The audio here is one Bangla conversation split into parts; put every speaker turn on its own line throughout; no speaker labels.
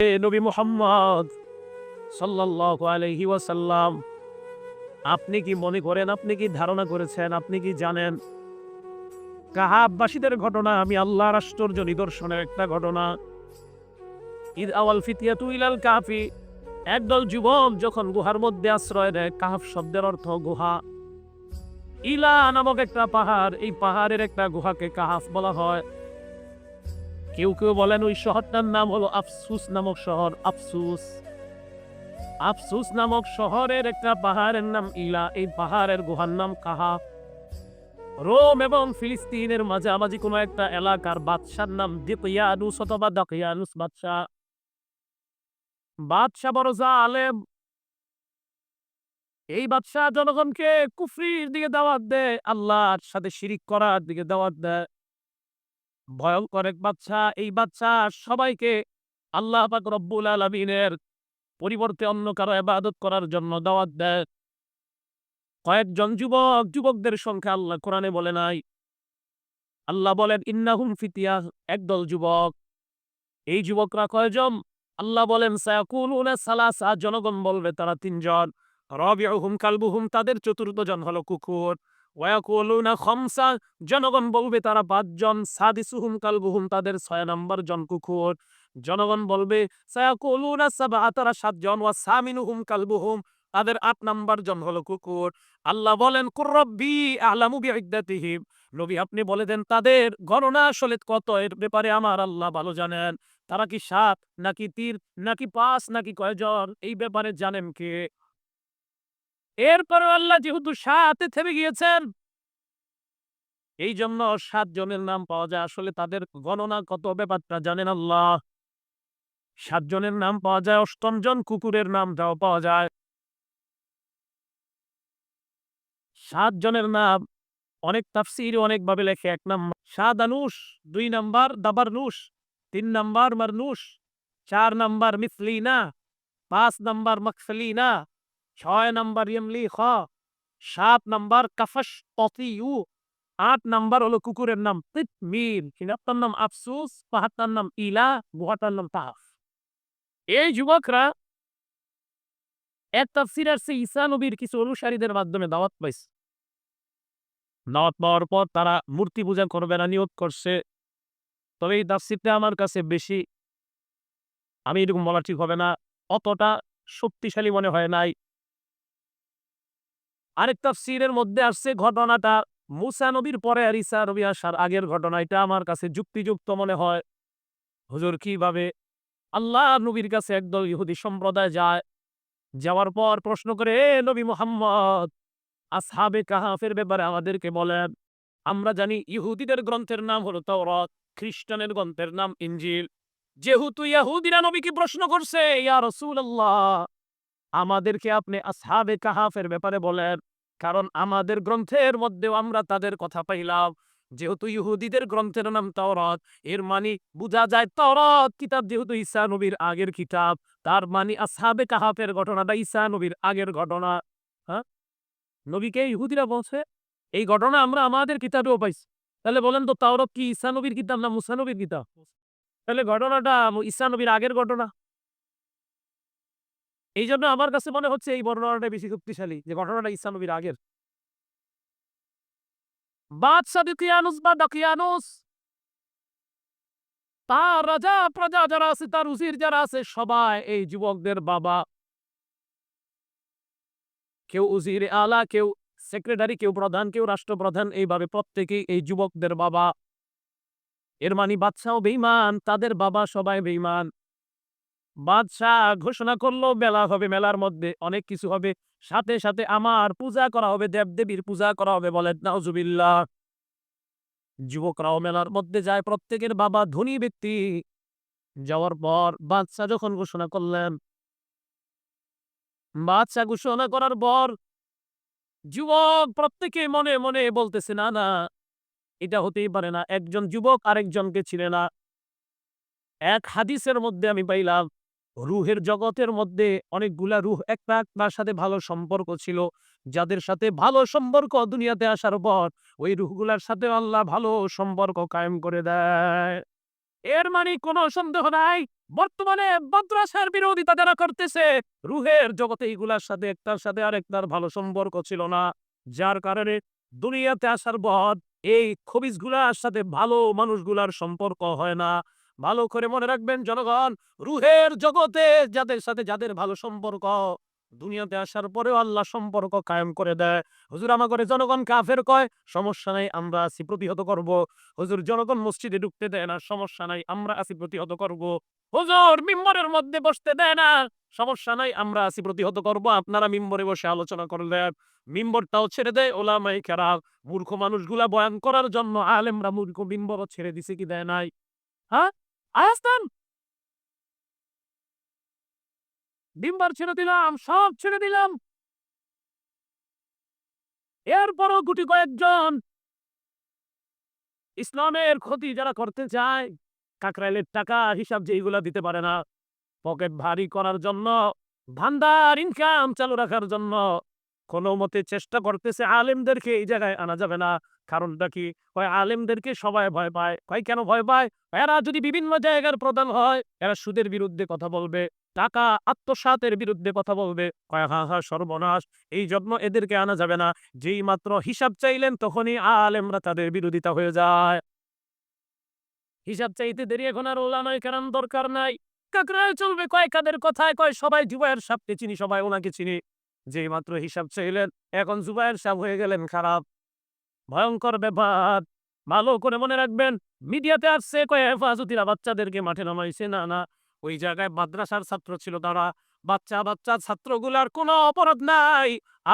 নবী মুহাম্মদ সাল্লাল্লাহু আলাইহি ওয়াসাল্লাম, আপনি কি মনে করেন, আপনি কি ধারণা করেছেন, আপনি কি জানেন? কাহাববাসীদের ঘটনা, আমি আল্লাহর আশ্চর্য নিদর্শনের একটা ঘটনা। ঈদ আওয়াল ফিতিয়াতু ইলাল কাফি একদল যুবক যখন গুহার মধ্যে আশ্রয় নেয়, কাহাফ শব্দের অর্থ গুহা। ইলা নামক একটা পাহাড়, এই পাহাড়ের একটা গুহাকে কাহাফ বলা হয়। কেউ কেউ বলেন ওই শহরটার নাম হলো আফসুস নামক শহর, আফসুস। আফসুস নামক শহরের একটা পাহাড়ের নাম ইলা, এই পাহাড়ের গুহার নাম কাহাফ রোম এবং ফিলিস্তিনের মাঝামাঝি কোনো একটা এলাকার বাদশার নাম দিকিয়ানুস অথবা দাকিয়ানুস বাদশাহ। বাদশাহ বড় আলেম এই বাদশাহ জনগণকে কুফরির দিকে দাওয়াত দেয়, আল্লাহর সাথে শিরিক করার দিকে দাওয়াত দেয়। ভয়ঙ্কর এক বাচ্চা এই বাচ্চা সবাইকে আল্লাহ পাক রব্বুল আলমিনের পরিবর্তে অন্য কারও ইবাদত করার জন্য দাওয়াত দেয় কয়েকজন যুবক, যুবকদের সংখ্যা আল্লাহ কোরআনে বলে নাই। আল্লাহ বলেন, ইন্নাহুম ফিতিয়া একদল যুবক। এই যুবকরা কয়জন? আল্লাহ বলেন, সায়াকুলুনা সালাসা জনগণ বলবে তারা তিনজন। রবিউহুম কালবুহুম, তাদের চতুর্থ জন হলো কুকুর। জনগণ বলবে তারা পাঁচজন, সাদিসুহুম কালবুহুম তাদের ছয় নম্বর জন কুকুর। জনগণ বলবে, সায়াকুলুনা সাবা তারা সাতজন, ওয়া সামিনুহুম কালবুহুম, তাদের আট নাম্বার জন হলো কুকুর। আল্লাহ বলেন কুরব্বি আলামু নবী আপনি বলে দেন, তাদের গণনা আসলে কত? এর ব্যাপারে আমার আল্লাহ ভালো জানেন। তারা কি সাত, নাকি তীর নাকি পাঁচ, নাকি কয়জন? এই ব্যাপারে জানেন কে? এরপরে আল্লাহ যেহেতু সাতে থেমে গিয়েছেন। এই জন্য সাত জনের নাম পাওয়া যায়। আসলে তাদের গণনা কত ব্যাপারটা জানেন আল্লাহ? সাত জনের নাম পাওয়া যায়, অষ্টম জন কুকুরের নামটাও পাওয়া যায়। সাত জনের নাম অনেক তাফসির অনেকভাবে লেখে। এক নাম্বার সাদানুস দুই নাম্বার দাবারনুস তিন নাম্বার মারনুস চার নাম্বার, মিসলিনা, পাঁচ নাম্বার, মকসলিনা ছয় নাম্বার ইমলি খ, সাত নাম্বার কাফাস ততিউ আট নাম্বার হলো কুকুরের নাম তিতমির কিনাপটার নাম আফসুস পাহাড়টার নাম ইলা গুহাটার নাম তাফ। এই যুবকরা এক তাফসির আসছে ঈসা নবীর কিছু অনুসারীদের মাধ্যমে দাওয়াত পাইছে। দাওয়াত পাওয়ার পর তারা মূর্তি পূজা করবে না, নিয়োগ করছে। তবে এই তাফসিরটা আমার কাছে বেশি, আমি এরকম বলা ঠিক হবে না, অতটা শক্তিশালী মনে হয় নাই। আরেক তাফসিরের মধ্যে আসছে ঘটনাটা। মুসা নবীর পরে আর ঈসা নবী আসার আগের ঘটনা, এটা আমার কাছে যুক্তিযুক্ত মনে হয়। হুজুর, কীভাবে আল্লাহ নবীর কাছে একদল ইহুদি সম্প্রদায় যায়, যাওয়ার পর প্রশ্ন করে, এ নবী মোহাম্মদ, আসহাবে কাহাফের ব্যাপারে আমাদেরকে বলেন, আমরা জানি ইহুদিদের গ্রন্থের নাম হলো তাওরাত, খ্রিস্টানের গ্রন্থের নাম ইঞ্জিল যেহেতু ইয়াহুদিরা নবীকে প্রশ্ন করছে, ইয়া রাসূলুল্লাহ আমাদেরকে আপনি আসহাবে কাহাফের ব্যাপারে বলেন। কারণ আমাদের গ্রন্থের মধ্যেও আমরা তাদের কথা পাইলাম। যেহেতু ইহুদিদের গ্রন্থের নাম তাওরাত, এর মানে বোঝা যায় তাওরাত কিতাব যেহেতু ঈসা নবীর আগের কিতাব, তার মানে আসহাবে কাহাফের ঘটনাটা ঈসা নবীর আগের ঘটনা। হ্যাঁ? নবীকে ইহুদিরা বলছে, এই ঘটনা আমরা আমাদের কিতাবেও পাইছি। তাহলে বলেন তো তাওরাত কি ঈসা নবীর কিতাব না মুসা নবীর কিতাব? তাহলে ঘটনাটা ঈসা নবীর আগের ঘটনা। এই জন্য আমার কাছে মনে হচ্ছে এই বর্ণনাটা বেশি শক্তিশালী যে ঘটনাটা ঈসা নবীর আগের। তার রাজা, প্রজা যারা আছে, তার উজির যারা আছে, সবাই এই যুবকদের বাবা। কেউ উজির আলা, কেউ সেক্রেটারি, কেউ প্রধান, কেউ রাষ্ট্রপ্রধান, এইভাবে প্রত্যেকেই এই যুবকদের বাবা। এর মানে বাদশাহ বেইমান তাদের বাবা সবাই বেইমান বাদশাহ ঘোষণা করল, মেলা হবে মেলার মধ্যে, অনেক কিছু হবে। সাথে সাথে আমার পূজা করা হবে, দেবদেবীর পূজা করা হবে। বলেন, নাউজুবিল্লাহ। যুবকরাও মেলার মধ্যে যায়, প্রত্যেকের বাবা ধনী ব্যক্তি। যাওয়ার পর বাদশাহ যখন ঘোষণা করলেন, বাদশাহ ঘোষণা করার পর যুবক প্রত্যেকে মনে মনে বলতেছে, না না, এটা হতেই পারে না। একজন যুবক আরেকজনকে ছিল না। এক হাদিসের মধ্যে আমি পাইলাম রুহের জগতের মধ্যে অনেকগুলা রুহ একটা একটার সাথে ভালো সম্পর্ক ছিল। যাদের সাথে ভালো সম্পর্ক দুনিয়াতে আসার পর, ওই রুহগুলার সাথে আল্লাহ ভালো সম্পর্ক কায়েম করে দেয়। এর মানে কোনো সন্দেহ নাই, বর্তমানে মাদ্রাসার বিরোধিতা যারা করতেছে, রুহের জগতে এইগুলার সাথে একটার সাথে আরেকটার ভালো সম্পর্ক ছিল না। যার কারণে দুনিয়াতে আসার পর, এই খবিজগুলার সাথে ভালো মানুষগুলার সম্পর্ক হয় না। ভালো করে মনে রাখবেন, জনগণ, রুহের জগতে যাদের সাথে যাদের ভালো সম্পর্ক, দুনিয়াতে আসার পরেও আল্লাহ সম্পর্ক কায়েম করে দেয়। হুজুর আমাকে জনগণ কাফের কয়? সমস্যা নাই, আমরা আছি প্রতিহত করব। হুজুর, জনগণ মসজিদে ঢুকতে দেয় না, সমস্যা নাই, আমরা আছি প্রতিহত করব। হুজুর, মিম্বরের মধ্যে বসতে দেয় না, সমস্যা নাই, আমরা আছি প্রতিহত করব। আপনারা মিম্বরে বসে আলোচনা করলেন। মিম্বরটাও ছেড়ে দেয়, ওলামাই খারাপ মূর্খ মানুষগুলা বয়ান করার জন্য আলেমরা মূর্খ মিম্বরও ছেড়ে দিছে কি দেয় নাই? হ্যাঁ? আয়াস্তান! ডিম্বার ছেড়ে দিলাম, সব ছেড়ে দিলাম। এরপরও গুটি কয়েকজন ইসলামের ক্ষতি যারা করতে চায়, কাকরাইলের টাকা, হিসাব যেইগুলা দিতে পারে না। পকেট ভারী করার জন্য, ভান্ডার ইনকাম চালু রাখার জন্য কোনো মতে চেষ্টা করতেছে আলেমদেরকে এই জায়গায় আনা যাবে না। কারণটা কি? কয় আলেমদেরকে সবাই ভয় পায়। কয়, কেন ভয় পায়? এরা যদি বিভিন্ন জায়গার প্রধান হয়, এরা সুদের বিরুদ্ধে কথা বলবে, টাকা আত্মসাতের বিরুদ্ধে কথা বলবে। কয়, হা হা, সর্বনাশ, এই জন্য এদেরকে আনা যাবে না। যেই মাত্র হিসাব চাইলেন, তখনই আলেমরা তাদের বিরোধিতা হয়ে যায়। হিসাব চাইতে দেরি এখন আর ওলা নয় কারণ দরকার নাই। কাকরায় চলবে, কয়, কাদের কথায়? কয়, সবাই জুবাইয়ের সাপকে চিনি, সবাই ওনাকে চিনি। যেই মাত্র হিসাব চাইলেন, এখন জুবাইয়ের সাপ হয়ে গেলেন খারাপ। ভয়ঙ্কর ব্যাপার। ভালো করে মনে রাখবেন, মিডিয়াতে আসছে কয় হেফাজতিরা বাচ্চাদেরকে মাঠে নামাইছে। না না, ওই জায়গায় মাদ্রাসার ছাত্র ছিল তারা। বাচ্চা বাচ্চা ছাত্রগুলার কোনো অপরাধ নাই।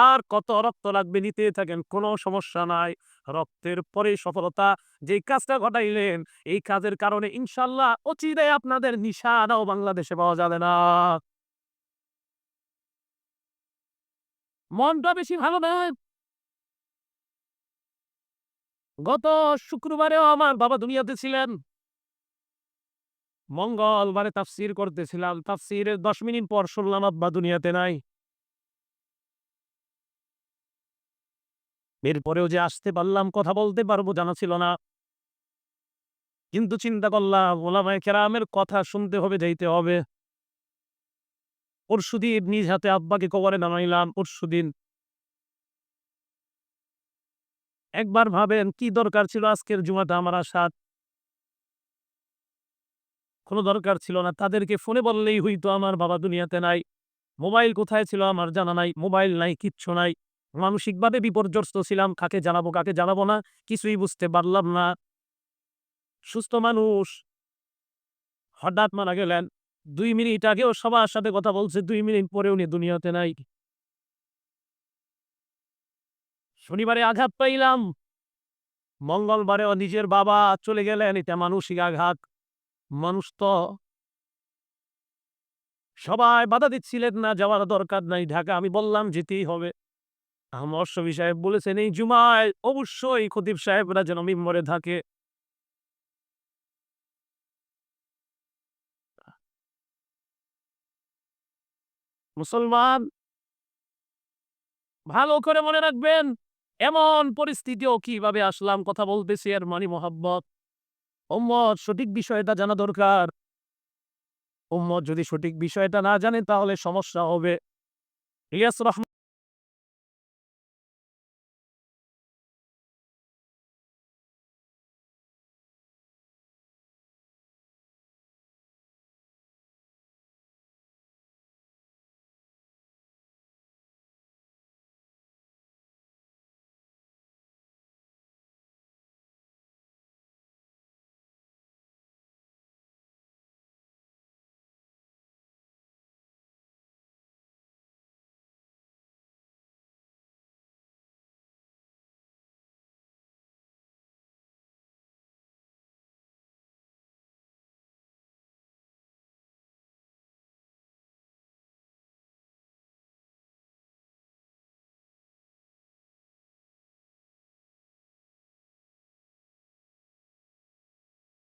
আর কত রক্ত লাগবে নিতে থাকেন, কোনো সমস্যা নাই। রক্তের পরে সফলতা যে কাজটা ঘটাইলেন, এই কাজের কারণে ইনশাল্লাহ অচিরে আপনাদের নিশানাও বাংলাদেশে পাওয়া যাবে না। মনটা বেশি ভালো নয়। গত শুক্রবারেও আমার বাবা দুনিয়াতে ছিলেন। মঙ্গলবারে তাফসির করতেছিলাম। তাফসিরের দশ মিনিট পর শুনলাম, আব্বা দুনিয়াতে নাই। এরপরেও যে আসতে পারলাম, কথা বলতে পারব জানা ছিল না। কিন্তু চিন্তা করলাম, ওলামায় কেরামের কথা শুনতে হবে, যাইতে হবে। পরশুদিন নিজ হাতে আব্বাকে কবরে নামাইলাম, পরশুদিন একবার ভাবেন কি দরকার ছিল আজকের জুমাটা আমার আসার? কোনো দরকার ছিল না। তাদেরকে ফোনে বললেই হইতো আমার বাবা দুনিয়াতে নাই, মোবাইল কোথায় ছিল আমার জানা নাই, মোবাইল নাই, কিচ্ছু নাই। মানসিকভাবে বিপর্যস্ত ছিলাম, কাকে জানাব কাকে জানাব না, কিছুই বুঝতে পারলাম না। সুস্থ মানুষ। হঠাৎ মারা গেলেন। দুই মিনিট আগেও সবার সাথে কথা বলছে, দুই মিনিট পরে উনি দুনিয়াতে নাই। শনিবারে আঘাত পাইলাম। মঙ্গলবারেও নিজের বাবা চলে গেলেন, এটা মানসিক আঘাত। মানুষ তো সবাই বাধা দিচ্ছিলেন না, যাওয়ার দরকার নাই ঢাকা। আমি বললাম, যেতেই হবে। আমার সাহেব বলেছেন, এই জুমায় অবশ্যই খতিব সাহেবরা যেন মিম্বরে থাকে। মুসলমান ভালো করে মনে রাখবেন, এমন পরিস্থিতিও কীভাবে আসলাম কথা বলতেছি এর মানি মোহাব্বত। ওম্মদ সঠিক বিষয়টা জানা দরকার। উম্মত যদি সঠিক বিষয়টা না জানে তাহলে সমস্যা হবে। ইলিয়াস রহমান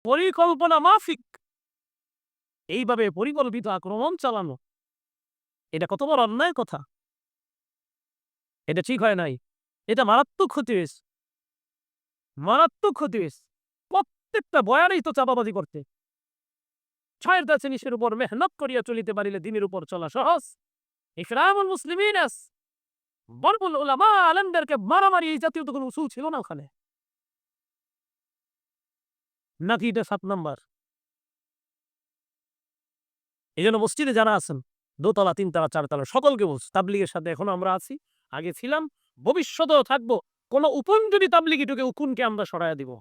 পরিকল্পনা মাফিক। এইভাবে পরিকল্পিত আক্রমণ চালানো, এটা কত বড় অন্যায় কথা? এটা ঠিক হয় নাই। এটা মারাত্মক ক্ষতি হয়েছে। মারাত্মক ক্ষতি হয়েছে। প্রত্যেকটা বয়ানেই তো চাপাবাজি করতে। ছয়টা জিনিসের উপর মেহনত করিয়া চলিতে পারিলে দিনের উপর চলা সহজ। ইকরামুল মুসলিমিন বরবুল উলামা আলেমদেরকে মারামারি এই জাতীয় তো কোনো ছিল না ওখানে। নাকি এটা সাত নাম্বার। এই জন্য মসজিদে যারা আছেন, দোতলা, তিনতলা, চারতলা, সকলকে বলছি, তাবলিগের সাথে এখনও আমরা আছি, আগে ছিলাম, ভবিষ্যতেও থাকব। কোন উকুন যদি তাবলিগি ঢুকে, উকুনকে আমরা সরাইয়া দিব।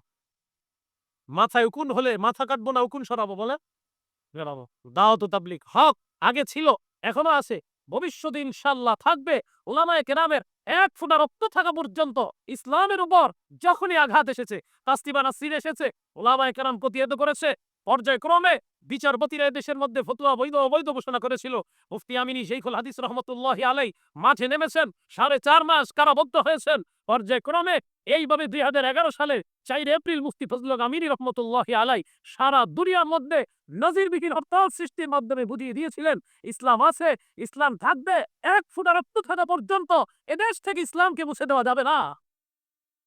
মাথায় উকুন হলে মাথা কাটবো না, উকুন সরাবো, বলে? বেরাবো দাও তো তাবলিগ। হক, আগে ছিল, এখনও আছে। ভবিষ্যতে ইনশাল্লাহ থাকবে, ওলামায় কেরামের এক ফোঁটা রক্ত থাকা পর্যন্ত ইসলামের উপর যখনই আঘাত এসেছে তাস্তিবা নাসরিন এসেছে, ওলামায়ে কেরাম প্রতিহত করেছে পর্যায়ক্রমে বিচারপতিরা দেশের মধ্যে ফতুয়া, বৈধ অবৈধ ঘোষণা করেছিল। মুফতি আমিনী শেখুল হাদিস রহমতুল্লাহ আলাই মাঠে নেমেছেন, সাড়ে চার মাস কারাবদ্ধ হয়েছেন। পর্যায়ক্রমে এইভাবে দুই হাজার এগারো সালে চার এপ্রিল মুফতি ফজল আমিনী রহমতুল্লাহ আলাই সারা দুনিয়ার মধ্যে নজিরবিহীন হরতাল সৃষ্টির মাধ্যমে বুঝিয়ে দিয়েছিলেন, ইসলাম আছে, ইসলাম থাকবে, এক ফুটা রক্ত থাকা পর্যন্ত এদেশ থেকে ইসলামকে মুছে দেওয়া যাবে না।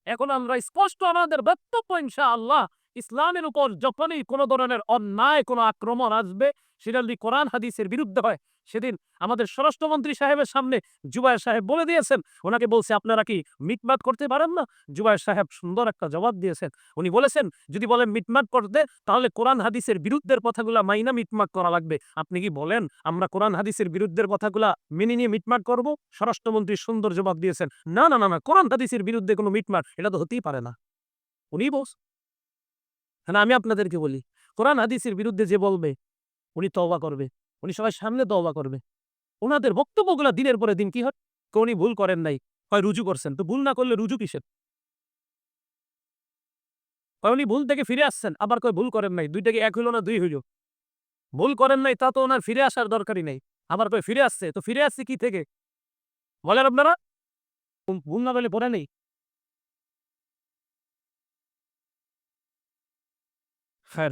এখন আমরা স্পষ্ট আমাদের বক্তব্য ইনশা আল্লাহ ইসলামের উপর যখনই কোনো ধরনের অন্যায়, কোনো আক্রমণ আসবে, সেটা যদি কোরআন হাদিসের বিরুদ্ধে হয়, সেদিন আমাদের স্বরাষ্ট্রমন্ত্রী সাহেবের সামনে জুবায়ের সাহেব বলে দিয়েছেন। ওনাকে বলছে, আপনারা কি মিটমাট করতে পারেন না? জুবায়ের সাহেব সুন্দর একটা জবাব দিয়েছেন। উনি বলেছেন, যদি বলেন মিটমাট করতে, তাহলে কোরআন হাদিসের বিরুদ্ধের কথাগুলা মাইনা মিটমাট করা লাগবে। আপনি কি বলেন, আমরা কোরআন হাদিসের বিরুদ্ধের কথাগুলা মেনে নিয়ে মিটমাট করব? স্বরাষ্ট্রমন্ত্রী সুন্দর জবাব দিয়েছেন, না না না না, কোরআন হাদিসের বিরুদ্ধে কোনো মিটমাট, এটা তো হতেই পারে না। উনি বস হ্যাঁ আমি আপনাদেরকে বলি, কোরআন হাদিসের বিরুদ্ধে যে বলবে, উনি তওবা করবে, উনি সবাই সামনে তওবা করবে। ওনাদের বক্তব্যগুলা দিনের পরে দিন কি হয়? উনি ভুল করেন নাই, হয় রুজু করছেন, তো ভুল না করলে রুজু কিসের? হয় উনি ভুল থেকে ফিরে আসছেন, আবার কয় ভুল করেন নাই দুইটাকে এক হইল না দুই হইল? ভুল করেন নাই, তা তো ওনার ফিরে আসার দরকারই নেই, আবার কয় ফিরে আসছে, তো ফিরে আসছে কি থেকে? বলেন আপনারা। ভুল না বলে পড়ে নেই। ফের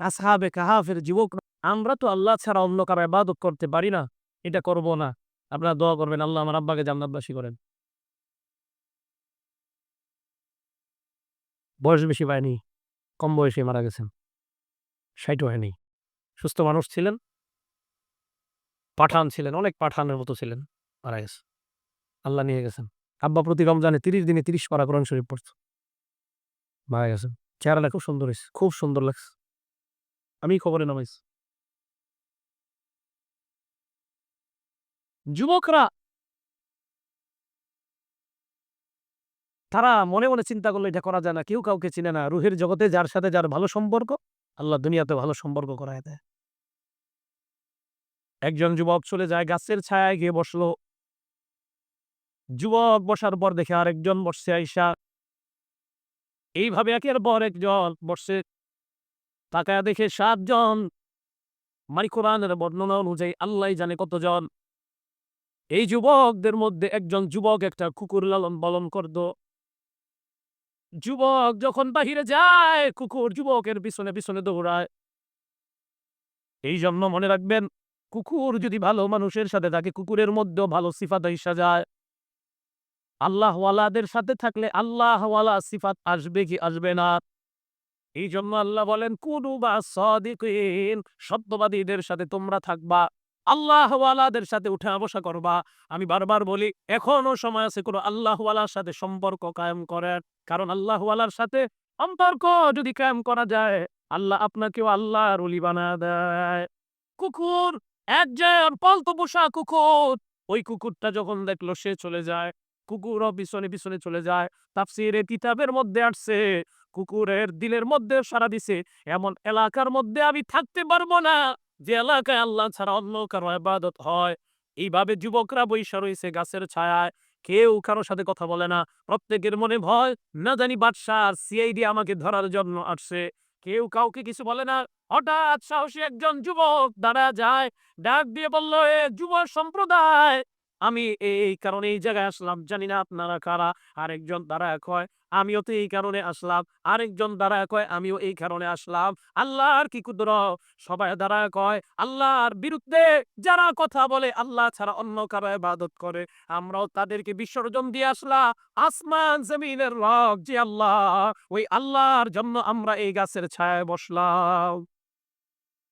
আসহাবে কাহাফের যুবক আমরা তো আল্লাহ ছাড়া অন্য কারও ইবাদত করতে পারি না, এটা করব না। আপনারা দোয়া করবেন, আল্লাহ আমার আব্বাকে জান্নাতবাসী করেন। বয়স বেশি পায়নি, কম বয়সে মারা গেছেন। ষাট হয়নি। সুস্থ মানুষ ছিলেন। পাঠান ছিলেন, অনেক পাঠানের মতো ছিলেন, মারা গেছে। আল্লাহ নিয়ে গেছেন। আব্বা প্রতি রমজানে তিরিশ দিনে তিরিশ পারা কোরআন শরীফ পড়ত মারা গেছেন। চেহারাটা খুব সুন্দর হয়েছে খুব সুন্দর লাগছে। আমি খবরে নামাইছি। যুবকরা তারা মনে মনে চিন্তা করলে, এটা করা যায় না, কেউ কাউকে চিনে না। রুহের জগতে যার সাথে যার ভালো সম্পর্ক, আল্লাহ দুনিয়াতে ভালো সম্পর্ক করায় দেয়। একজন যুবক চলে যায় গাছের ছায়ায় গিয়ে বসল। যুবক বসার পর দেখে আরেকজন বসছে আইসা এইভাবে একের পর একজন বসছে তাকায় দেখে সাতজন মানে বর্ণনা অনুযায়ী আল্লাহ জানে কতজন। এই যুবকদের মধ্যে একজন যুবক একটা কুকুর লালন পালন করত। যুবক যখন বাহিরে যায়, কুকুর যুবকের পিছনে পিছনে দৌড়ায়। এই জন্য মনে রাখবেন, কুকুর যদি ভালো মানুষের সাথে থাকে, কুকুরের মধ্যেও ভালো সিফাত হিসা যায় আল্লাহওয়ালাদের সাথে থাকলে আল্লাহওয়ালা সিফাত আসবে কি আসবে না? এই জন্য আল্লাহ বলেন কুনু বা সদিকিন সত্যবাদীদের সাথে তোমরা থাকবা, আল্লাহওয়ালাদের সাথে উঠে বসা করবা। আমি বারবার বলি, এখনও সময় আছে কোনো আল্লাহওয়ালার সাথে সম্পর্ক কায়েম করেন কারণ আল্লাহওয়ালার সাথে সম্পর্ক যদি কায়েম করা যায়, আল্লাহ আপনাকেও আল্লাহর অলি বানা দেয়। কুকুর একজন পলতো পোষা কুকুর। ওই কুকুরটা যখন দেখল, সে চলে যায়। কুকুরও পিছনে পিছনে চলে যায়। তাফসিরে কিতাবের মধ্যে আসছে, কুকুরের দিলের মধ্যে সারা দিছে, এমন এলাকার মধ্যে আমি থাকতে পারব না, যে এলাকায় আল্লাহ ছাড়া অন্য কারও ইবাদত হয়। এইভাবে যুবকরা বৈশা রয়েছে গাছের ছায়ায়, কেউ কারোর সাথে কথা বলে না। প্রত্যেকের মনে ভয়, না জানি বাদশাহ সিআইডি আমাকে ধরার জন্য আসছে। কেউ কাউকে কিছু বলে না। হঠাৎ সাহসী একজন যুবক দাঁড়া যায়, ডাক দিয়ে বলল, এ যুব সম্প্রদায় আমি এই কারণে এই জায়গায় আসলাম। জানি না আপনারা কারা? আরেকজন দাঁড়ায় কয় আমিও তো এই কারণে আসলাম। আরেকজন দ্বারা কয় আমিও এই কারণে আসলাম। আল্লাহর কি কুদর সবাই দাঁড়ায় কয় আল্লাহর বিরুদ্ধে যারা কথা বলে, আল্লাহ ছাড়া অন্য কারও ইবাদত করে। আমরাও তাদেরকে বিসর্জন দিয়ে আসলাম। আসমান, জমিনের রব যে আল্লাহ, ওই আল্লাহর জন্য আমরা এই গাছের ছায়ায় বসলাম।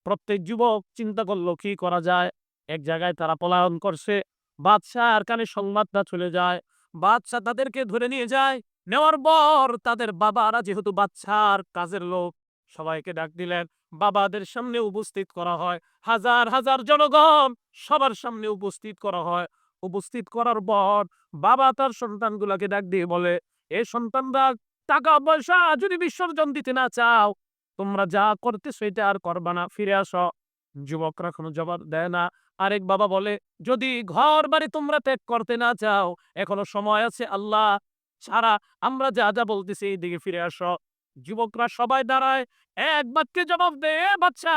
প্রত্যেক যুবক চিন্তা করল, কি করা যায়? এক জায়গায় তারা পলায়ন করছে। বাদশাহ আর কানে সংবাদটা চলে যায়। বাদশাহ তাদেরকে ধরে নিয়ে যায়। নেওয়ার পর তাদের বাবারা যেহেতু বাচ্চার কাজের লোক, সবাইকে ডাক দিলেন। বাবাদের সামনে উপস্থিত করা হয়। হাজার হাজার জনগণ সবার সামনে উপস্থিত করা হয়। উপস্থিত করার পর বাবা তার সন্তানগুলাকে ডাক দিয়ে বলে, এ সন্তানরা টাকা পয়সা যদি বিসর্জন দিতে না চাও, তোমরা যা করতে সেটা আর করবা না। ফিরে আসো। যুবকরা কোনো জবাব দেয় না। আরেক বাবা বলে, যদি ঘর বাড়ি তোমরা ত্যাগ করতে না চাও, এখনও সময় আছে আল্লাহ ছাড়া আমরা যা যা বলতেছি এই দিকে ফিরে আসো। যুবকরা সবাই দাঁড়ায়, এক বাক্যে জবাব দে বাচ্চা,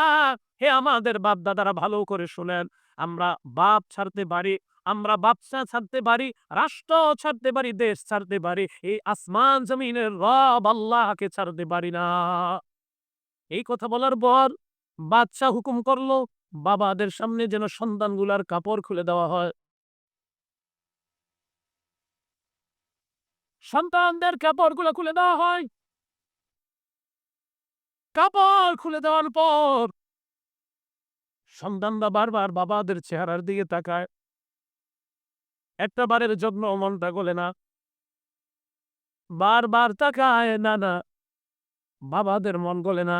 হে আমাদের বাপ দাদারা ভালো করে শুনেন, আমরা বাপ ছাড়তে পারি, আমরা বাপসা ছাড়তে পারি, রাষ্ট্র ছাড়তে পারি, দেশ ছাড়তে পারি, এই আসমান জমিনের রব আল্লাহকে ছাড়তে পারি না। এই কথা বলার পর বাদশাহ হুকুম করল বাবাদের সামনে যেন সন্তানগুলার কাপড় খুলে দেওয়া হয়। সন্তানদের কাপড়গুলো খুলে দেওয়া হয়। কাপড় খুলে দেওয়ার পর সন্তানরা বারবার বাবাদের চেহারার দিকে তাকায়। একটা বারের যত্ন মনটা গলে না। বারবার তাকায়, না না, বাবাদের মন গলে না।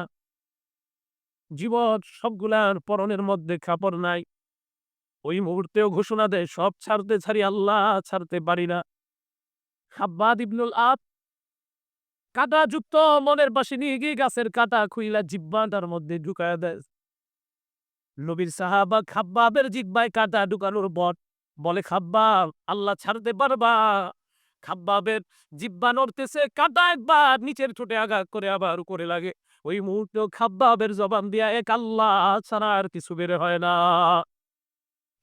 জীবন সবগুলার পরনের মধ্যে খাপড় নাই। ওই মুহূর্তেও ঘোষণা দেয়, সব ছাড়তে ছাড়ি আল্লাহ ছাড়তে পারি না। হাব্বাদ ইবনুল আব কাটা যুক্ত মনের পাশে নিয়ে গিয়ে গাছের কাটা খুইলা জিব্বাটার মধ্যে ঢুকায় দেয়। নবীর সাহাবা খাব্বাবের জিব্বায় কাটা ঢুকানোর বট বলে, খাব্বাব, আল্লাহ ছাড়তে পারবা। খাব্বাবের জিব্বা নড়তেছে, কাটা একবার নিচের ঠোঁটে আঘাত করে আবার করে লাগে। ওই মুহূর্তে খাব্বাবের জবান দিয়া এক আল্লাহ ছাড়া আর কিছু বের হয় না।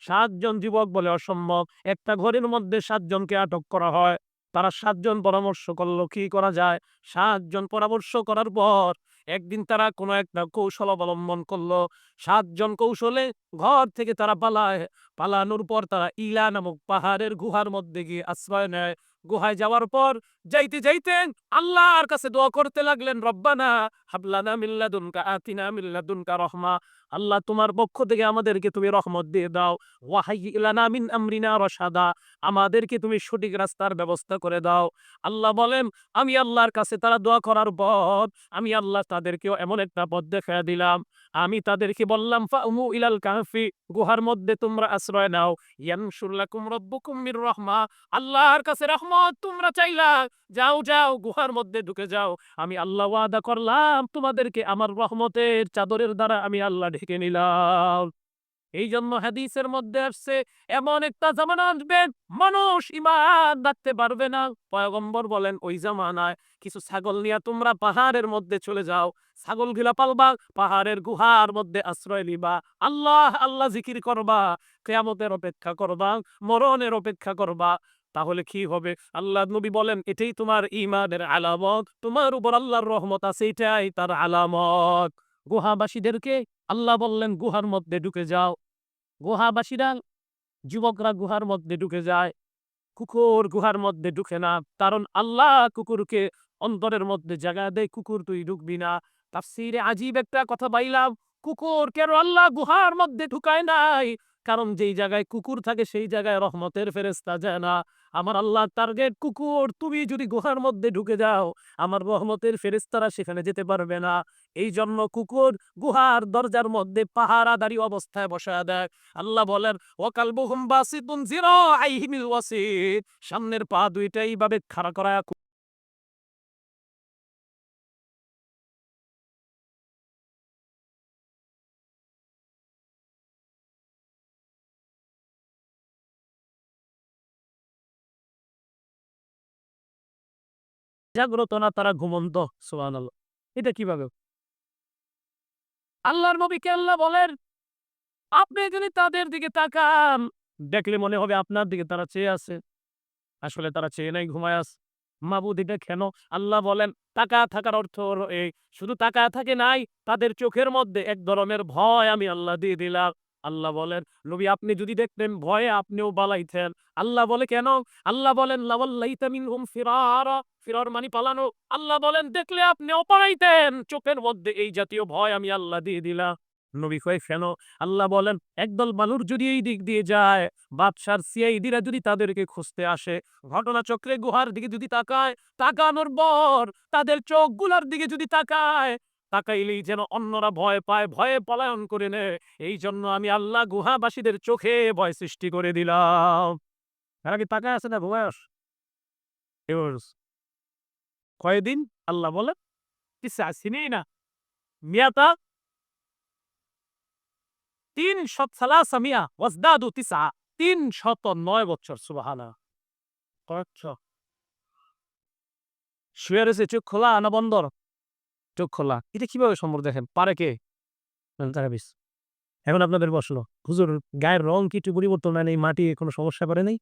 সাতজন যুবক বলে অসম্ভব। একটা ঘরের মধ্যে সাতজনকে আটক করা হয়। তারা সাতজন পরামর্শ করল, কি করা যায়? সাতজন পরামর্শ করার পর একদিন তারা কোনো একটা কৌশল অবলম্বন করল। সাতজন কৌশলে ঘর থেকে তারা পালায়। পালানোর পর তারা ইলা নামক পাহাড়ের গুহার মধ্যে গিয়ে আশ্রয় নেয়। গুহায় যাওয়ার পর যাইতে যাইতেন আল্লাহর কাছে দোয়া করতে লাগলেন, রব্বানা হাবলানা মিল্লাদুনকা আতিনা মিল্লাদুনকা রহমা। আল্লাহ, তোমার পক্ষ থেকে আমাদেরকে তুমি রহমত দিয়ে দাও। ওয়াহাই মিন আমরিনা রসাদা আমাদেরকে তুমি সঠিক রাস্তার ব্যবস্থা করে দাও। আল্লাহ বলেন, আমি আল্লাহর কাছে তারা দোয়া করার পর আমি আল্লাহ তাদেরকেও এমন একটা পথ দেখা দিলাম। আমি তাদেরকে বললাম, ফাউমু ইলাল কাহফি, গুহার মধ্যে তোমরা আশ্রয় নাও। ইয়ানসুল্লাকুম রব্বুকুম মির রহমা। আল্লাহর কাছে রহমত তোমরা চাইলা, যাও যাও, গুহার মধ্যে ঢুকে যাও। আমি আল্লাহ ওয়াদা করলাম তোমাদেরকে আমার রহমতের চাদরের দ্বারা আমি আল্লাহ ঢেকে নিলাম। এই জন্য হাদিসের মধ্যে আসছে, এমন একটা জামানা আসবে, মানুষ ইমান রাখতে পারবে না। পয়গম্বর বলেন, ওই জামানায় কিছু ছাগল নিয়ে তোমরা পাহাড়ের মধ্যে চলে যাও। ছাগল গিলা পালবা, পাহাড়ের গুহার মধ্যে আশ্রয় নিবা। আল্লাহ আল্লাহ জিকির করবা, কেয়ামতের অপেক্ষা করবা, মরণের অপেক্ষা করবা। তাহলে কি হবে? আল্লাহ নবী বলেন, এটাই তোমার ইমানের আলামত। তোমার উপর আল্লাহর রহমত আছে, এটাই তার আলামত। গুহাবাসীদেরকে আল্লাহ বললেন, গুহার মধ্যে ঢুকে যাও। গুহাবাসীরা, যুবকরা গুহার মধ্যে ঢুকে যায়। কুকুর গুহার মধ্যে ঢুকে না, কারণ আল্লাহ কুকুরকে অন্তরের মধ্যে জায়গা দেয়, কুকুর তুই ঢুকবি না। তাফসিরে আজীব একটা কথা পাইলাম, কুকুর কেন আল্লাহ গুহার মধ্যে ঢুকায় নাই? কারণ যেই জায়গায় কুকুর থাকে, সেই জায়গায় রহমতের ফেরেস্তা যায় না। আমার আল্লাহ টার্গেট কুকুর, তুমি যদি গুহার মধ্যে ঢুকে যাও, আমার রহমতের ফেরেস্তারা সেখানে যেতে পারবে না। এই জন্য কুকুর গুহার দরজার মধ্যে পাহারা দাঁড়িয়ে অবস্থায় বসা দেয়। আল্লাহ বলেন ওকাল বহুম বাসিতুন জিরো আইহিমিল সামনের পা দুইটাই ভাবে খাড়া করা জাগ্রত না, তারা ঘুমন্ত। সোহান এটা কীভাবে? আল্লাহর নবীকে আল্লাহ বলেন, আপনি যদি তাদের দিকে তাকান, দেখলে মনে হবে আপনার দিকে তারা চেয়ে আছে। আসলে তারা চেয়ে নাই, ঘুমায় আছে। মাবুদ, এটা কেন? আল্লাহ বলেন তাকা থাকার অর্থ এই, শুধু তাকা থাকে নাই, তাদের চোখের মধ্যে এক ধরনের ভয় আমি আল্লাহ দিয়ে দিলাম। আল্লাহ বলেন, নবী, আপনি যদি দেখতেন ভয়ে আপনিও বালাইতেন। আল্লাহ বলে, কেন? আল্লাহ বলেন মিনহুম ফিরারা। ফিরার মানে পালানো। আল্লাহ বলেন, দেখলে আপনি অপারাইতেন। চোখের মধ্যে এই জাতীয় ভয় আমি আল্লাহ দিয়ে দিলাম। নবী কয়, কেন? আল্লাহ বলেন, একদল মানুষ যদি এই দিক দিয়ে যায়, বাদশার সিআইডিরা যদি তাদেরকে খুঁজতে আসে ঘটনা চক্রে গুহার দিকে যদি তাকায়, তাকানোর পর তাদের চোখগুলার দিকে যদি তাকায় তাকাইলেই যেন অন্যরা ভয় পায়, ভয়ে পলায়ন করে নেয়। এই জন্য আমি আল্লাহ গুহাবাসীদের চোখে ভয় সৃষ্টি করে দিলাম। এরা কি তাকায় আছে না বয়স কয়দিন? আল্লাহ বলে কিসা চিনেই না। মিয়াতা তিন শত সালাসা মিয়া, ওয়াজদাদু তিসা, তিন শত নয় বছর সুবাহানা শুয়ে রয়েছে, চোখ খোলা না বন্দর। চোখ খোলা, এটা কীভাবে সম্ভব দেখেন? পারে কে? তারাবিস এখন আপনাদের বসল হুজুর, গায়ের রং কি একটু পরিবর্তন হয় এই মাটি কোনো সমস্যা করে নেই?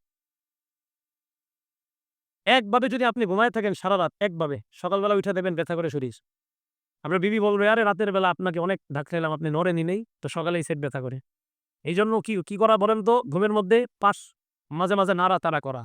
একভাবে যদি আপনি ঘুমায় থাকেন সারা রাত, একভাবে। সকালবেলা উঠে দেবেন ব্যথা করে শরীর। আমরা বিবি বলবে, আরে, রাতের বেলা আপনাকে অনেক ধাক্কা নিলাম আপনি নড়েনি নেই। তো সকালেই সেট ব্যথা করে। এই জন্য কি কি করা বলেন তো? ঘুমের মধ্যে পাশ মাঝে মাঝে নাড়া তাড়া করা।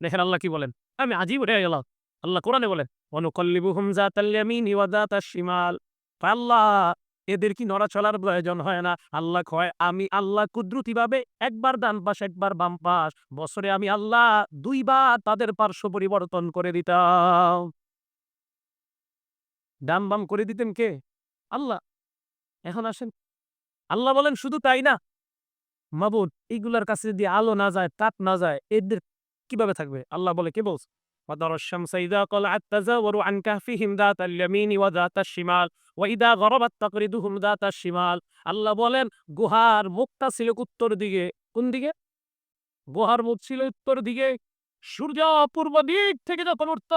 দেখেন আল্লাহ কি বলেন? আমি আজই উঠে গেলাম আল্লাহ কোরআনে বলেন অনুকল্লিবুহুম জাতাল্লামিন ওয়াদাতা শিমাল। আল্লাহ, এদের কি নড়া চলার প্রয়োজন হয় না? আল্লাহ কয়, আমি আল্লাহ কুদরতিভাবে একবার ডান পাশ, একবার বাম পাশ। বছরে আমি আল্লাহ দুইবার তাদের পার্শ্ব পরিবর্তন করে দিতাম। ডান বাম করে দিতেন কে? আল্লাহ। এখন আসেন। আল্লাহ বলেন, শুধু তাই না? মাবুদ এইগুলার কাছে যদি আলো না যায়, তাপ না যায়, এদের কীভাবে থাকবে? আল্লাহ বলে, কে বলছে? وترى الشمس إذا طلعت تزاور عن كهفهم ذات اليمين وذات الشمال وإذا غربت تقرضهم ذات الشمال আল্লাহ বলেন গুহার মুখটা ছিল উত্তর দিকে কোন দিকে গুহার মুখ ছিল উত্তর দিকে সূর্য পূর্ব দিক থেকে যখন উঠত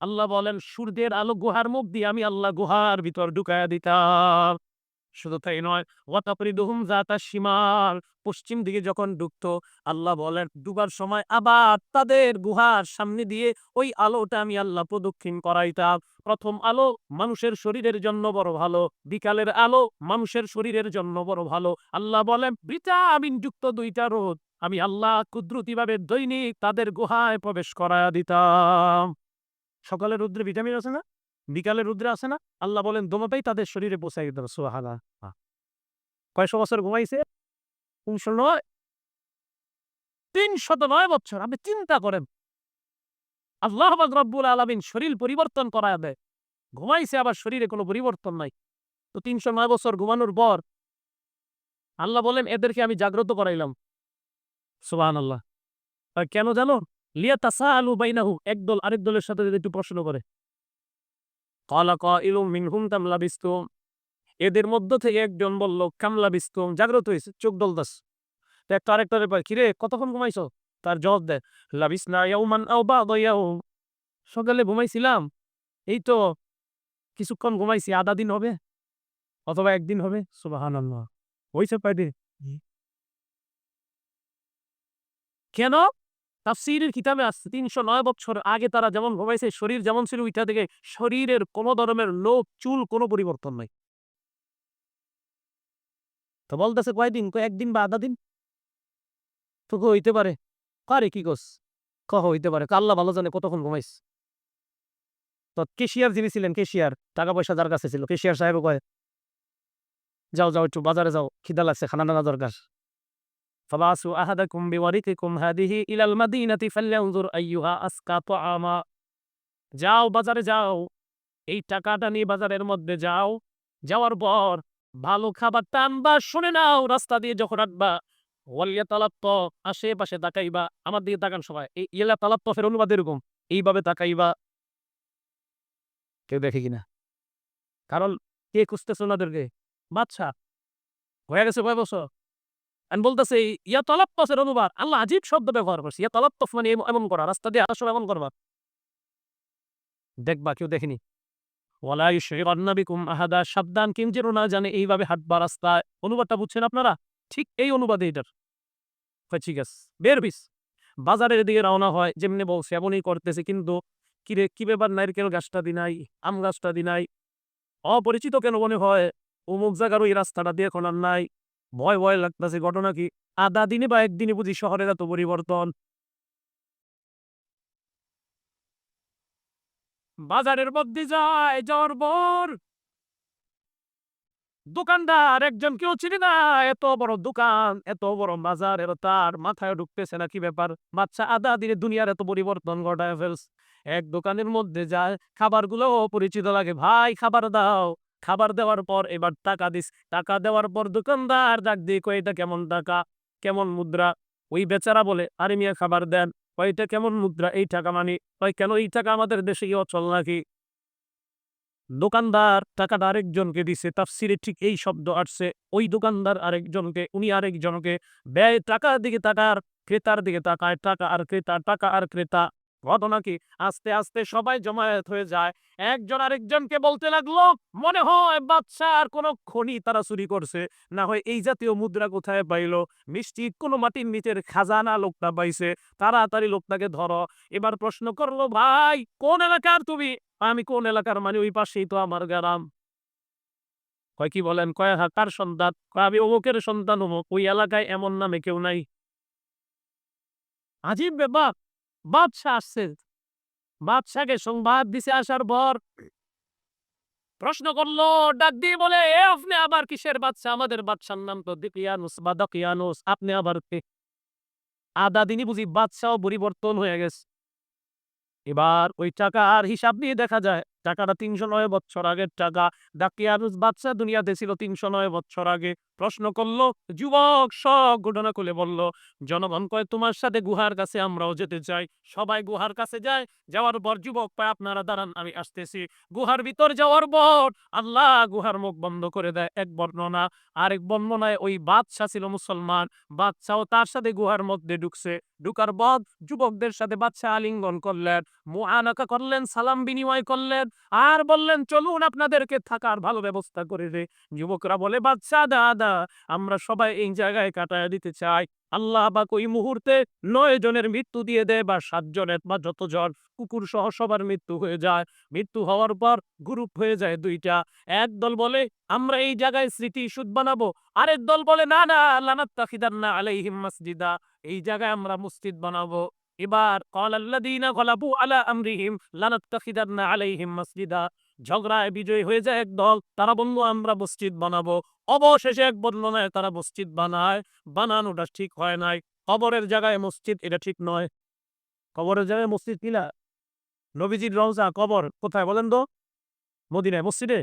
আল্লাহ বলেন সূর্যের আলো গুহার মুখ দিয়ে আমি আল্লাহ গুহার ভিতর ঢুকায়া দিতাম শুধু তাই নয় ওয়াতাপরিদুহুম জাতা সীমাল পশ্চিম দিকে যখন ডুবতো, আল্লাহ বলেন, ডুবার সময় আবার তাদের গুহার সামনে দিয়ে ওই আলোটা আমি আল্লাহ প্রদক্ষিণ করাইতাম। প্রথম আলো মানুষের শরীরের জন্য বড় ভালো, বিকালের আলো মানুষের শরীরের জন্য বড় ভালো। আল্লাহ বলেন ভিটামিন যুক্ত দুইটা রোদ, আমি আল্লাহ কুদরতিভাবে দৈনিক তাদের গুহায় প্রবেশ করায়া দিতাম। সকালে রুদ্রে ভিটামিন আছে না? বিকালে রুদ্রে আছে না, আল্লাহ বলেন দোনোটাই তাদের শরীরে পৌঁছাই দিতে সোহানা কয়শো বছর ঘুমাইছে? তিনশো নয়। তিনশত নয় বছর, আপনি চিন্তা করেন। আল্লাহ রব্বুল আলমিন শরীর পরিবর্তন করা দেয়। ঘুমাইছে আবার শরীরে কোনো পরিবর্তন নাই। তো তিনশো নয় বছর ঘুমানোর পর আল্লাহ বলেন, এদেরকে আমি জাগ্রত করাইলাম। সুবাহান আল্লাহ কেন জানো? লিয়া তাসা আলু বাইনাহু একদল আরেক দলের সাথে যদি একটু প্রশ্ন করে। কলা ক ইলুম মিনহুম তামলা বিস্তুম এদের মধ্য থেকে একজন বলল কামলা বিস্তুম জাগ্রত হয়েছে চোখ দলদাস তো একটা আরেকটারে পায় কিরে কতক্ষণ ঘুমাইছ? তার জবাব দেয় লাবিস না ইয়াউমান আও সকালে ঘুমাইছিলাম? এই তো কিছুক্ষণ ঘুমাইছি আধা দিন হবে অথবা একদিন হবে। সুবহানাল্লাহ। হইছে পাইডে কেন? তাফসীরের কিতাবে আসছে তিনশো নয় বছর আগে তারা যেমন ঘুমাইছে শরীর যেমন ছিল ওইটা থেকে শরীরের কোনো ধরনের লোক চুল কোনো পরিবর্তন নাই। তো বলতেছে কয়দিন? কয় একদিন বা আধা দিন? তো হইতে পারে। কারে কি কস? কহ হইতে পারে। আল্লাহ ভালো জানে কতক্ষণ ঘুমাইস। তো কেশিয়ার যিনি ছিলেন, কেশিয়ার টাকা পয়সা যার কাছে ছিল, কেশিয়ার সাহেব কয়, যাও যাও, একটু বাজারে যাও, খিদা লাগছে, খানা টানা দরকার। ফাবাসু আহাদাকুম বিওয়ারিকিকুম হাদিহি ইলাল মাদিনাতি ফালyanzur আইয়ুহা আসকা তাআমা যাও বাজারে যাও, এই টাকাটা নিয়ে বাজারের মধ্যে যাও, যাওয়ার পর ভালো খাবার টানবা, শুনে নাও রাস্তা দিয়ে যখন আটবা, ওয়ালিয়া তালাপ্প আশেপাশে তাকাইবা, আমার দিকে তাকান সবাই, এই ইলা তালাপ্প ফের অনুবাদ এরকম, এইভাবে তাকাইবা। কেউ দেখে কিনা? কারণ কে খুঁজতেছ ওনাদেরকে? বাচ্চা হয়ে গেছে কয় বছর? বলতেছে, ইয়া তলাপ্তফের অনুবাদ, আল্লাহ আজীব শব্দ ব্যবহার করছে। ইয়া তলাপ্তফ মানে এমন করা, রাস্তা দিয়ে সময় এমন করবা। দেখবা, কেউ দেখেনি। সাবধান কেউ যেন না জানে এইভাবে হাঁটবা রাস্তায় অনুবাদটা বুঝছেন আপনারা? ঠিক এই অনুবাদে এটার। ঠিক আছে বের বিস বাজারের দিকে রওনা হয়, যেমনি বলছে, এমনই করতেছে, কিন্তু কিরে, কি ব্যাপার নারকেল গাছটা দিনাই আম গাছটা দিনাই অপরিচিত কেন মনে হয়? অমুক জায়গার ওই রাস্তাটা দিয়ে এখন আর নাই। ভয় ভয় লাগতেছে ঘটনা কি? আধা দিনে বা একদিনে বুঝি শহরের এত পরিবর্তন। বাজারের মধ্যে যায় যাওয়ার পর দোকানদার একজন কেউ চিনি না, এত বড় দোকান, এত বড় বাজার এর তার মাথায় ঢুকতেছে না, কি ব্যাপার? বাচ্চা আদা দিনে দুনিয়ার এত পরিবর্তন ঘটায় ফেলস এক দোকানের মধ্যে যায় খাবারগুলো পরিচিত লাগে। ভাই, খাবার দাও। খাবার দেওয়ার পর এবার টাকা দিস। টাকা দেওয়ার পর দোকানদার ডাক দিয়ে কয়, এটা কেমন টাকা? কেমন মুদ্রা? ওই বেচারা বলে, আরে মিয়া, খাবার দেন। এটা কেমন মুদ্রা? এই টাকা মানি। কয়, কেন এই টাকা আমাদের দেশে কি অচল নাকি? দোকানদার টাকাটা আরেকজনকে দিছে। তাফসিরে ঠিক এই শব্দ আসছে। ওই দোকানদার আরেকজনকে, উনি আরেকজনকে, ব্যয় টাকার দিকে তাকার, ক্রেতার দিকে তাকায়। টাকা আর ক্রেতা, টাকা আর ক্রেতা। ঘটনা কি আস্তে আস্তে সবাই জমায়েত হয়ে যায়। একজন আরেকজনকে বলতে লাগল, মনে হয় বাচ্চা আর কোনো খনি তারা চুরি করছে। না হয় এই জাতীয় মুদ্রা কোথায় পাইলো? নিশ্চিত কোনো মাটির নিচের খাজানা লোকটা পাইছে। তাড়াতাড়ি লোকটাকে ধরো। এবার প্রশ্ন করল, ভাই, কোন এলাকার তুমি? আমি কোন এলাকার মানে ওই পাশেই তো আমার গ্রাম। কয় কি বলেন? কয় কার সন্তান? কয়, আমি অমুকের সন্তান অমুক। ওই এলাকায় এমন নামে কেউ নাই। আজিব ব্যাপার! বাদশাহ আসছে। বাদশাকে সংবাদ দিছে আসার পর প্রশ্ন করল, ডাক দিয়ে বলে, এ আপনি আবার কিসের বাচ্চা আমাদের বাচ্চার নাম তো দিকিয়ানুস বা দকিয়ানুস, আপনি আবার আদা দিনই বুঝি বাদশাও পরিবর্তন হয়ে গেছে। এবার ওই টাকা আর হিসাব নিয়ে দেখা যায়, টাকাটা তিনশো নয় বছর আগের টাকা। ডাকিয়ানুস বাদশাহ দুনিয়াতে ছিল তিনশো নয় বছর আগে। প্রশ্ন করল, যুবক সব ঘটনা খুলে বলল, জনগণ কয়, তোমার সাথে গুহার কাছে আমরাও যেতে চাই। সবাই গুহার কাছে যায়, যাওয়ার পর যুবক পায় আপনারা দাঁড়ান, আমি আসতেছি। গুহার ভিতর যাওয়ার পর আল্লাহ গুহার মুখ বন্ধ করে দেয়। এক বর্ণনা, আরেক বর্ণনায় ওই বাদশা ছিল মুসলমান। বাদশাও তার সাথে গুহার মধ্যে ঢুকছে। ঢুকার পর যুবকদের সাথে বাদশা আলিঙ্গন করলেন, মুআনাকা করলেন, সালাম বিনিময় করলেন, আর বললেন, চলুন, আপনাদেরকে থাকার ভালো ব্যবস্থা করে দে যুবকরা বলে বাচ্চা দাদা আমরা সবাই এই জায়গায় কাটায় দিতে চাই। আল্লাহ বা ওই মুহূর্তে নয় জনের মৃত্যু দিয়ে দেয় বা সাতজনের বা যতজন কুকুর সহ সবার মৃত্যু হয়ে যায়। মৃত্যু হওয়ার পর গ্রুপ হয়ে যায় দুইটা। এক দল বলে, আমরা এই জায়গায় স্মৃতি সুদ বানাবো। আরেক দল বলে, না না লানাত্তাখিদার না আলাইহিম মাসজিদা। এই জায়গায় আমরা মসজিদ বানাবো। এবার কল আল্লাদিনা গলাবু আলা আমরিহিম লানাত্তাখিদার না আলাইহিম মসজিদা। ঝগড়ায় বিজয়ী হয়ে যায় এক দল। তারা বলল, আমরা মসজিদ বানাবো। অবশেষে এক বদল বদলনায় তারা মসজিদ বানায়। বানানোটা ঠিক হয় নাই। কবরের জায়গায় মসজিদ, এটা ঠিক নয়। কবরের জায়গায় মসজিদ কিনা নবীজির রওজা, কবর কোথায় বলেন তো? মদিনায়, মসজিদে?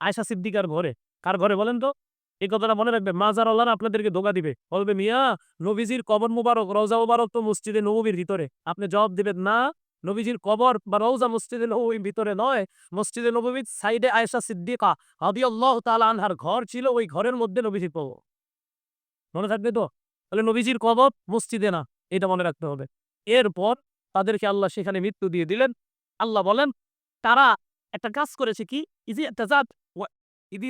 আয়সা সিদ্দিকার ঘরে। কার ঘরে বলেন তো? এই কথাটা মনে রাখবে। মাজার আল্লাহ আপনাদেরকে ধোকা দিবে। বলবে, মিয়া, নবীজির কবর মুবারক, রওজা মুবারক তো মসজিদে নবীর ভিতরে। আপনি জবাব দিবেন, না। নবীজির কবর বা রৌজা মসজিদে নবীর ভিতরে নয়। মসজিদে নবীর সাইডে আয়েশা সিদ্দিকা রাদিয়াল্লাহু তাআলা আনহার ঘর ছিল, ওই ঘরের মধ্যে নবীজির কবর। মনে থাকবে তো? তাহলে নবীজির কবর মসজিদে না, এটা মনে রাখতে হবে। এরপর তাদেরকে আল্লাহ সেখানে মৃত্যু দিয়ে দিলেন। আল্লাহ বলেন, তারা একটা কাজ করেছে কি? ইজি তাজাদ ইদি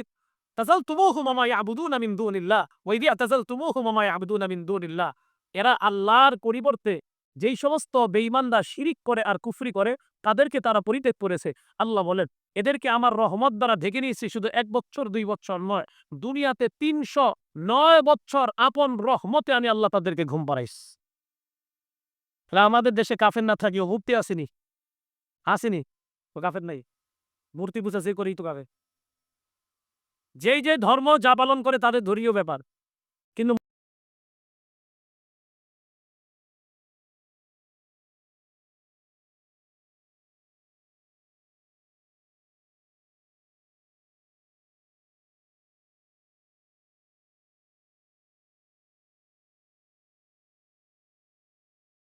তাজালতুমুহুম ওয়া মা ইয়াবুদুনা মিন দুনিল্লাহ, ওয়া ইদি তাজালতুমুহুম ওয়া মা ইয়াবুদুনা মিন দুনিল্লাহ। এরা আল্লাহর পরিবর্তে যেই সমস্ত বেঈমানরা শিরিক করে আর কুফরি করে, তাদেরকে তারা পরিত্যাগ করেছে। আল্লাহ বলেন, এদেরকে আমার রহমত দ্বারা ঢেকে নিয়েছি, শুধু এক বছর, দুই বছর নয়। দুনিয়াতে তিনশো নয় বছর আপন রহমতে আমি আল্লাহ তাদেরকে ঘুম পাড়াইস আমাদের দেশে কাফের না থাকিও মুক্তি আসেনি? আসেনি? তো কাফের নাই? মূর্তি পূজা যে করেই তো কাফের। যেই যে ধর্ম যা পালন করে তাদের ধর্মীয় ব্যাপার।